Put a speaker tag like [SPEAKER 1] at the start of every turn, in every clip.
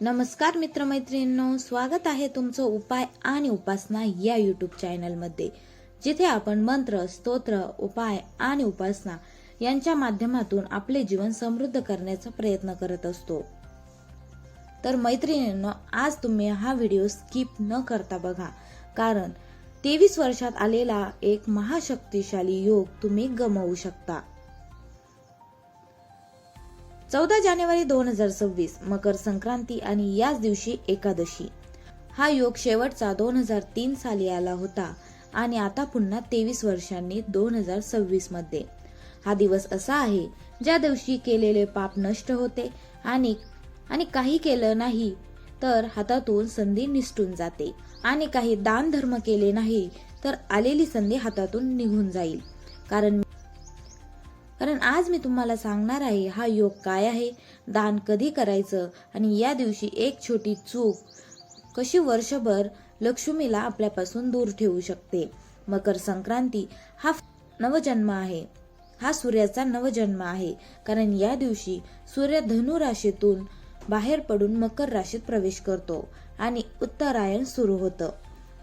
[SPEAKER 1] नमस्कार मित्रमैत्रिणींनो स्वागत आहे तुमचं उपाय आणि उपासना या यूट्यूब चॅनलमध्ये जिथे आपण मंत्र स्तोत्र उपाय आणि उपासना यांच्या माध्यमातून आपले जीवन समृद्ध करण्याचा प्रयत्न करत असतो. तर मैत्रिणींनो आज तुम्ही हा व्हिडिओ स्किप न करता बघा कारण तेवीस वर्षात आलेला एक महाशक्तिशाली योग तुम्ही गमावू शकता. चौदा जानेवारी दोन हजार सव्वीस मकर संक्रांती आणि याच दिवशी एकादशी. हा योग शेवटचा दोन हजार तीन साली आला होता आणि आता पुन्हा तेवीस वर्षांनी दोन हजार सव्वीसमध्ये. हा दिवस असा आहे ज्या दिवशी केलेले पाप नष्ट होते आणि आणि काही केलं नाही तर हातातून संधी निसटून जाते. आणि काही दान धर्म केले नाही तर आलेली संधी हातातून निघून जाईल. कारण कारण आज मी तुम्हाला सांगणार आहे हा योग काय आहे? दान कधी करायचं? आणि या दिवशी एक छोटी चूक कशी वर्षभर लक्ष्मीला आपल्यापासून दूर ठेवू शकते? मकर संक्रांती हा नवजन्म आहे. हा सूर्याचा नवजन्म आहे. कारण या दिवशी सूर्य धनु राशीतून बाहेर पडून मकर राशीत प्रवेश करतो आणि उत्तरायण सुरू होतं.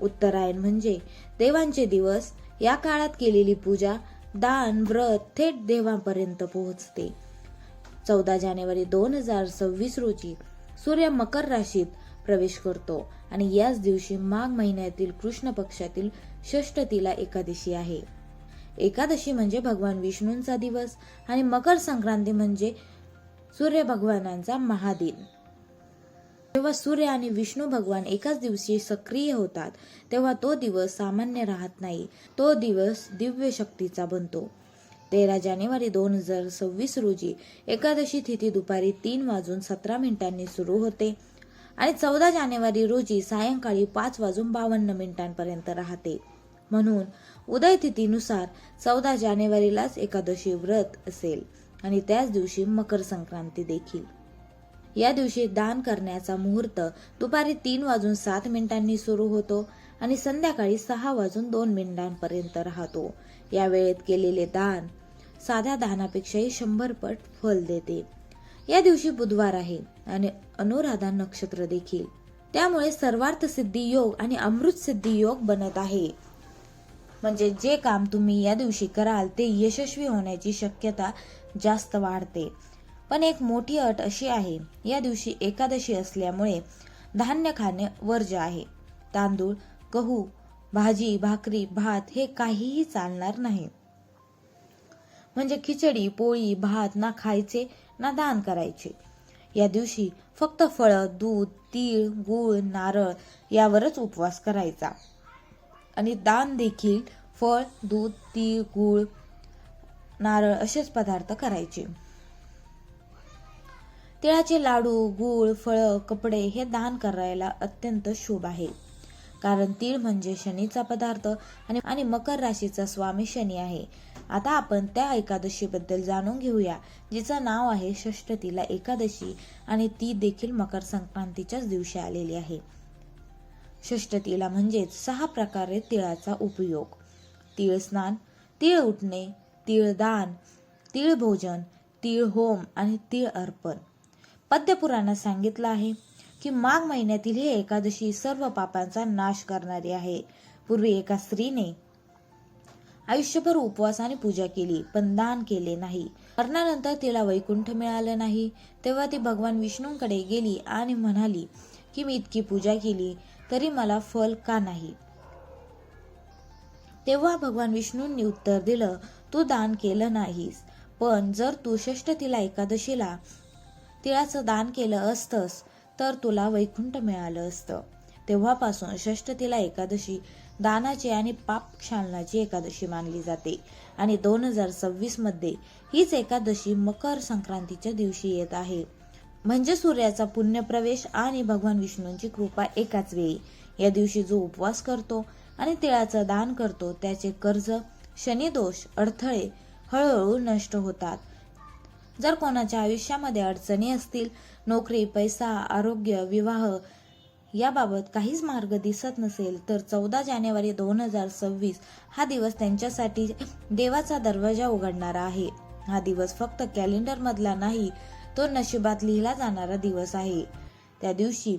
[SPEAKER 1] उत्तरायण म्हणजे देवांचे दिवस. या काळात केलेली पूजा दान व्रत थेट देवापर्यंत पोहोचते. चौदा जानेवारी दोन हजार सव्वीस रोजी सूर्य मकर राशीत प्रवेश करतो आणि याच दिवशी माघ महिन्यातील कृष्ण पक्षातील षष्टतीला एकादशी आहे. एकादशी म्हणजे भगवान विष्णूंचा दिवस आणि मकर संक्रांती म्हणजे सूर्य भगवानांचा महादिन. जेव्हा सूर्य आणि विष्णू भगवान एकाच दिवशी सक्रिय होतात तेव्हा तो दिवस सामान्य राहत नाही. तो दिवस दिव्य शक्तीचा बनतो. तेरा जानेवारी दोन हजार सव्वीस रोजी एकादशी तिथी दुपारी तीन वाजून सतरा मिनिटांनी सुरू होते आणि चौदा जानेवारी रोजी सायंकाळी पाच वाजून बावन्न मिनिटांपर्यंत राहते. म्हणून उदय तिथीनुसार चौदा जानेवारीलाच एकादशी व्रत असेल आणि त्याच दिवशी मकर संक्रांती देखील. या दिवशी दान करण्याचा मुहूर्त दुपारी तीन वाजून सात मिनिटांनी सुरू होतो आणि संध्याकाळी सहा वाजून दोन मिनिटांपर्यंत राहतो. या वेळेत केलेले दान साध्या दानापेक्षाही शंभर पट फल देते. या दिवशी बुधवार आहे आणि अनुराधा नक्षत्र देखील. त्यामुळे सर्वार्थ सिद्धी योग आणि अमृत सिद्धी योग बनत आहे. म्हणजे जे काम तुम्ही या दिवशी कराल ते यशस्वी होण्याची शक्यता जास्त वाढते. पण एक मोठी अट अशी आहे या दिवशी एकादशी असल्यामुळे धान्य खाणे वर्ज्य आहे. तांदूळ गहू भाजी भाकरी भात हे काहीही चालणार नाही. म्हणजे खिचडी पोळी भात ना खायचे ना दान करायचे. या दिवशी फक्त फळं दूध तीळ गूळ नारळ यावरच उपवास करायचा. आणि दान देखील फळ दूध तीळ गूळ नारळ असेच पदार्थ करायचे. तिळाचे लाडू गूळ फळं कपडे हे दान करायला अत्यंत शुभ आहे. कारण तीळ म्हणजे शनीचा पदार्थ आणि आणि मकर राशीचा स्वामी शनी आहे. आता आपण त्या एकादशीबद्दल जाणून घेऊया जिचं नाव आहे षष्टतीला एकादशी आणि ती देखील मकर संक्रांतीच्याच दिवशी आलेली आहे. षष्टतीला म्हणजेच सहा प्रकारे तिळाचा उपयोग. तिळ स्नान तीळ उठणे तिळदान दान भोजन तीळ होम आणि तीळ अर्पण. पद्यपुराणात सांगितलं आहे की माघ महिन्यातील ही एकादशी सर्व पापांचा नाश करणारी आहे. पूर्वी एका स्त्रीने आयुष्यभर उपवास आणि पूजा केली पण दान केले नाही. मरणानंतर तिला वैकुंठ मिळालं नाही. तेव्हा ती भगवान विष्णूंकडे गेली आणि म्हणाली की मी इतकी पूजा केली तरी मला फल का नाही? तेव्हा भगवान विष्णूंनी उत्तर दिलं तू दान केलं नाहीस पण जर तू षष्टतीला एकादशीला तिळाचं दान केलं असतंस तर तुला वैकुंठ मिळालं असतं. तेव्हापासून षष्टतीला एकादशी दानाची आणि पाप क्षालनाची एकादशी मानली जाते. आणि दोन हजार सव्वीसमध्ये हीच एकादशी मकर संक्रांतीच्या दिवशी येत आहे. म्हणजे सूर्याचा पुण्यप्रवेश आणि भगवान विष्णूंची कृपा एकाच वेळी. या दिवशी जो उपवास करतो आणि तिळाचं दान करतो त्याचे कर्ज शनिदोष अडथळे हळूहळू नष्ट होतात. जर कोणाच्या आयुष्यामध्ये अडचणी असतील नोकरी पैसा आरोग्य विवाह याबाबत काहीच मार्ग दिसत नसेल तर चौदा जानेवारी दोन हजार सव्वीस हा दिवस त्यांच्यासाठी देवाचा दरवाजा उघडणारा आहे. हा दिवस फक्त कॅलेंडरमधला नाही तो नशिबात लिहिला जाणारा दिवस आहे. त्या दिवशी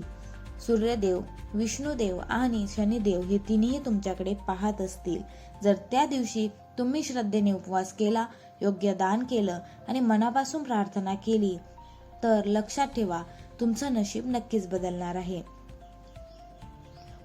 [SPEAKER 1] सूर्यदेव विष्णुदेव आणि शनिदेव हे तिन्ही तुमच्याकडे पाहत असतील. जर त्या दिवशी तुम्ही श्रद्धेने उपवास केला योग्य दान केलं आणि मनापासून प्रार्थना केली तर लक्षात ठेवा तुमचं नशीब नक्कीच बदलणार आहे.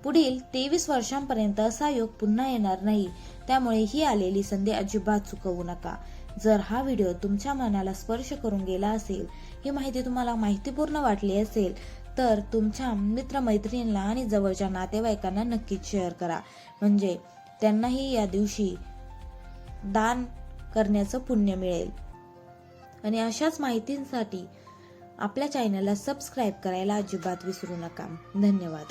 [SPEAKER 1] पुढील तेवीस वर्षांपर्यंत असा योग पुन्हा येणार नाही. त्यामुळे ही आलेली संधी अजिबात चुकवू नका. जर हा व्हिडिओ तुमच्या मनाला स्पर्श करून गेला असेल ही माहिती तुम्हाला माहितीपूर्ण वाटली असेल तर तुमच्या मित्रमैत्रिणींना आणि जवळच्या नातेवाईकांना नक्कीच शेअर करा. म्हणजे त्यांनाही या दिवशी दान करण्याचं पुण्य मिळेल. आणि अशाच माहितींसाठी आपल्या चॅनलला सबस्क्राईब करायला अजिबात विसरू नका. धन्यवाद.